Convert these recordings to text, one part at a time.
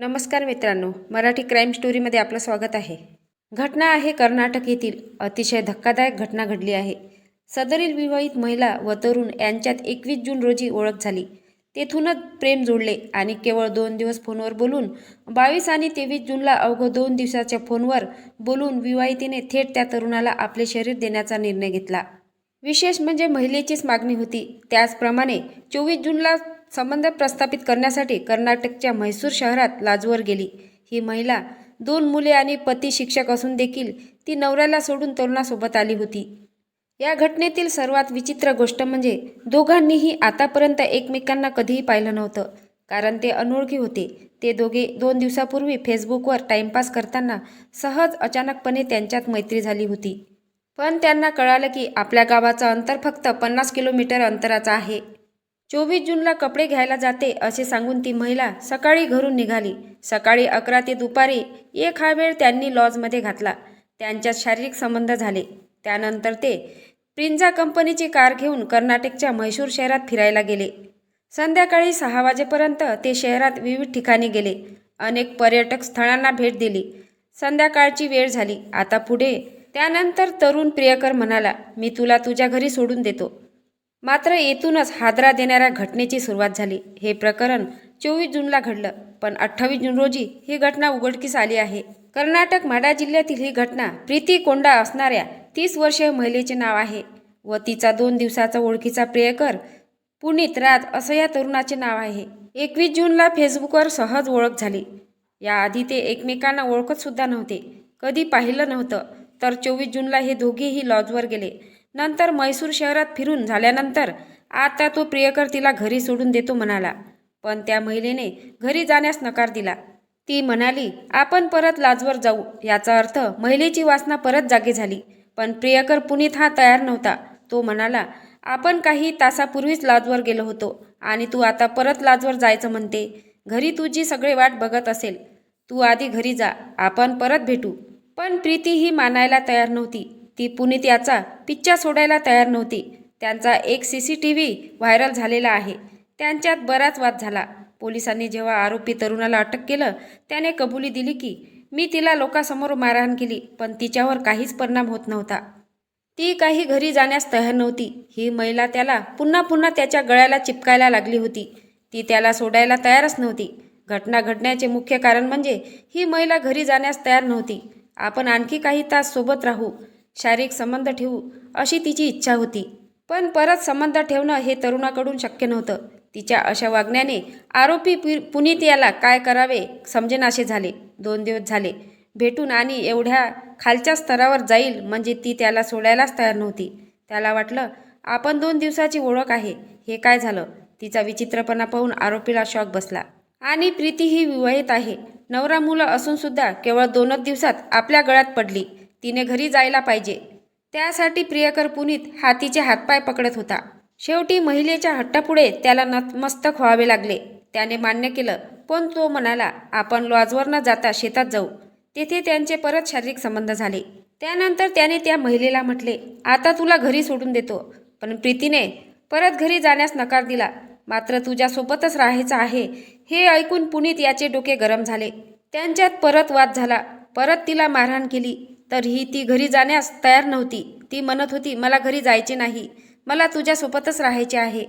नमस्कार मित्रांनो मराठी क्राईम स्टोरीमध्ये आपलं स्वागत आहे. घटना आहे कर्नाटक येथील. अतिशय धक्कादायक घटना घडली आहे. सदरील विवाहित महिला व तरुण यांच्यात एकवीस जून रोजी ओळख झाली. तेथूनच प्रेम जोडले आणि केवळ दोन दिवस फोनवर बोलून बावीस आणि तेवीस जूनला अवघं दोन दिवसाच्या फोनवर बोलून विवाहितीने थेट त्या तरुणाला आपले शरीर देण्याचा निर्णय घेतला. विशेष म्हणजे महिलेचीच मागणी होती. त्याचप्रमाणे चोवीस जूनला संबंध प्रस्थापित करण्यासाठी कर्नाटकच्या म्हैसूर शहरात लाजवर गेली. ही महिला दोन मुले आणि पती शिक्षक असून देखील ती नवऱ्याला सोडून तरुणासोबत आली होती. या घटनेतील सर्वात विचित्र गोष्ट म्हणजे दोघांनीही आतापर्यंत एकमेकांना कधीही पाहिलं नव्हतं. कारण ते अनोळखी होते. ते दोघे दोन दिवसापूर्वी फेसबुकवर टाइमपास करताना सहज अचानकपणे त्यांच्यात मैत्री झाली होती. पण त्यांना कळालं की आपल्या गावाचं अंतर फक्त पन्नास किलोमीटर अंतराचं आहे. चोवीस जूनला कपडे घ्यायला जाते असे सांगून ती महिला सकाळी घरून निघाली. सकाळी अकरा ते दुपारी एक हा वेळ त्यांनी लॉजमध्ये घातला. त्यांच्यात शारीरिक संबंध झाले. त्यानंतर ते प्रिंजा कंपनीची कार घेऊन कर्नाटकच्या म्हैसूर शहरात फिरायला गेले. संध्याकाळी सहा वाजेपर्यंत ते शहरात विविध ठिकाणी गेले. अनेक पर्यटक स्थळांना भेट दिली. संध्याकाळची वेळ झाली. आता पुढे त्यानंतर तरुण प्रियकर म्हणाला मी तुला तुझ्या घरी सोडून देतो. मात्र येथूनच हादरा देणाऱ्या घटनेची सुरुवात झाली. हे प्रकरण चोवीस जूनला घडलं पण अठ्ठावीस जून रोजी ही घटना उघडकीस आली आहे. कर्नाटक माडा जिल्ह्यातील ही घटना प्रीती कोंडा असणाऱ्या तीस वर्षीय महिलेचे नाव आहे व तिचा दोन दिवसाचा ओळखीचा प्रियकर पुनीत राज असं या तरुणाचे नाव आहे. एकवीस जूनला फेसबुकवर सहज ओळख झाली. याआधी ते एकमेकांना ओळखत सुद्धा नव्हते. कधी पाहिलं नव्हतं तर चोवीस जूनला हे दोघेही लॉजवर गेले. नंतर म्हैसूर शहरात फिरून झाल्यानंतर आता तो प्रियकर तिला घरी सोडून देतो म्हणाला. पण त्या महिलेने घरी जाण्यास नकार दिला. ती म्हणाली आपण परत लाजवर जाऊ. याचा अर्थ महिलेची वासना परत जागी झाली. पण प्रियकर पुनीत हा तयार नव्हता. तो म्हणाला आपण काही तासापूर्वीच लाजवर गेलो होतो आणि तू आता परत लाजवर जायचं म्हणते. घरी तुझी सगळे वाट बघत असेल. तू आधी घरी जा. आपण परत भेटू. पण प्रीती ही मानायला तयार नव्हती. ती पुनीत याचा पिच्चा सोडायला तयार नव्हती. त्यांचा एक C C T V viral झालेला आहे. त्यांच्यात बराच वाद झाला. पोलिसांनी जेव्हा आरोपी तरुणाला अटक केलं त्याने कबुली दिली की मी तिला लोकांसमोर मारहाण केली पण तिच्यावर काहीच परिणाम होत नव्हता. ती काही घरी जाण्यास तयार नव्हती. ही महिला त्याला पुन्हा पुन्हा त्याच्या गळ्याला चिपकायला लागली होती. ती त्याला सोडायला तयारच नव्हती. घटना घडण्याचे मुख्य कारण म्हणजे ही महिला घरी जाण्यास तयार नव्हती. आपण आणखी काही तास सोबत राहू. शारीरिक संबंध ठेवू अशी तिची इच्छा होती. पण परत संबंध ठेवणं हे तरुणाकडून शक्य नव्हतं. तिच्या अशा वागण्याने आरोपी पु पुनीत याला काय करावे समजेनाशे झाले. दोन दिवस झाले. भेटून आणि एवढ्या खालच्या स्तरावर जाईल म्हणजे ती त्याला सोडायलाच तयार नव्हती. त्याला वाटलं आपण दोन दिवसाची ओळख आहे. हे काय झालं? तिचा विचित्रपणा पाहून आरोपीला शॉक बसला. आणि प्रीती ही विवाहित आहे. नवरा मुलं असूनसुद्धा केवळ दोनच दिवसात आपल्या गळ्यात पडली. तिने घरी जायला पाहिजे. त्यासाठी प्रियकर पुनीत हातीचे हातपाय पकडत होता. शेवटी महिलेच्या हट्टापुढे त्याला नतमस्तक व्हावे लागले. त्याने मान्य केलं पण तो म्हणाला आपण लॉजवर न जाता शेतात जाऊ. तेथे त्यांचे परत शारीरिक संबंध झाले. त्यानंतर त्याने त्या महिलेला म्हटले आता तुला घरी सोडून देतो. पण प्रीतीने परत घरी जाण्यास नकार दिला. मात्र तुझ्यासोबतच राहायचं आहे. हे ऐकून पुनीत याचे डोके गरम झाले. त्यांच्यात परत वाद झाला. परत तिला मारहाण केली. तर ही ती घरी जाण्यास तयार नव्हती. ती म्हणत होती मला घरी जायचे नाही. मला तुझ्यासोबतच राहायचे आहे.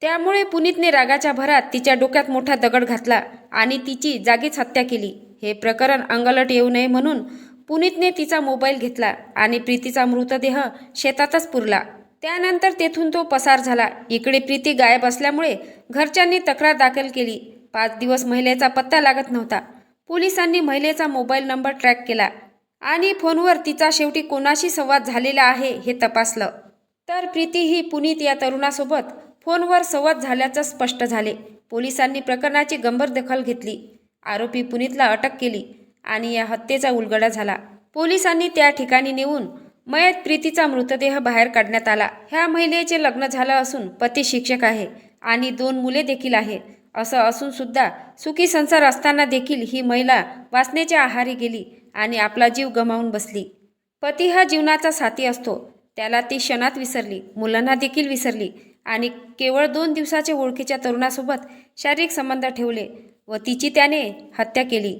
त्यामुळे पुनीतने रागाच्या भरात तिच्या डोक्यात मोठा दगड घातला आणि तिची जागीच हत्या केली. हे प्रकरण अंगलट येऊ नये म्हणून पुनीतने तिचा मोबाईल घेतला आणि प्रीतीचा मृतदेह शेतातच पुरला. त्यानंतर तेथून तो पसार झाला. इकडे प्रीती गायब असल्यामुळे घरच्यांनी तक्रार दाखल केली. पाच दिवस महिलेचा पत्ता लागत नव्हता. पोलिसांनी महिलेचा मोबाईल नंबर ट्रॅक केला. आणि फोनवर तिचा शेवटी कोणाशी संवाद झालेला आहे हे तपासलं. तर प्रीती ही पुनीत या तरुणासोबत फोनवर संवाद झाल्याचं स्पष्ट झाले. पोलिसांनी प्रकरणाची गंभीर दखल घेतली. आरोपी पुनीतला अटक केली आणि या हत्येचा उलगडा झाला. पोलिसांनी त्या ठिकाणी नेऊन मयत प्रीतीचा मृतदेह बाहेर काढण्यात आला. ह्या महिलेचे लग्न झालं असून पती शिक्षक आहे आणि दोन मुले देखील आहे असं असून सुद्धा सुखी संसार असताना देखील ही महिला वाचण्याच्या आहारी गेली. आणि आपला जीव गमावून बसली. पती हा जीवनाचा साथी असतो. त्याला ती क्षणात विसरली मुलांना देखील विसरली आणि केवळ दोन दिवसाच्या ओळखीच्या तरुणासोबत शारीरिक संबंध ठेवले व तिची त्याने हत्या केली.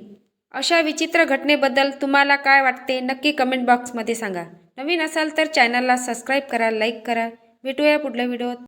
अशा विचित्र घटनेबद्दल तुम्हाला काय वाटते नक्की कमेंट बॉक्समध्ये सांगा. नवीन असाल तर चॅनलला सबस्क्राईब करा लाईक करा. भेटूया पुढल्या व्हिडिओत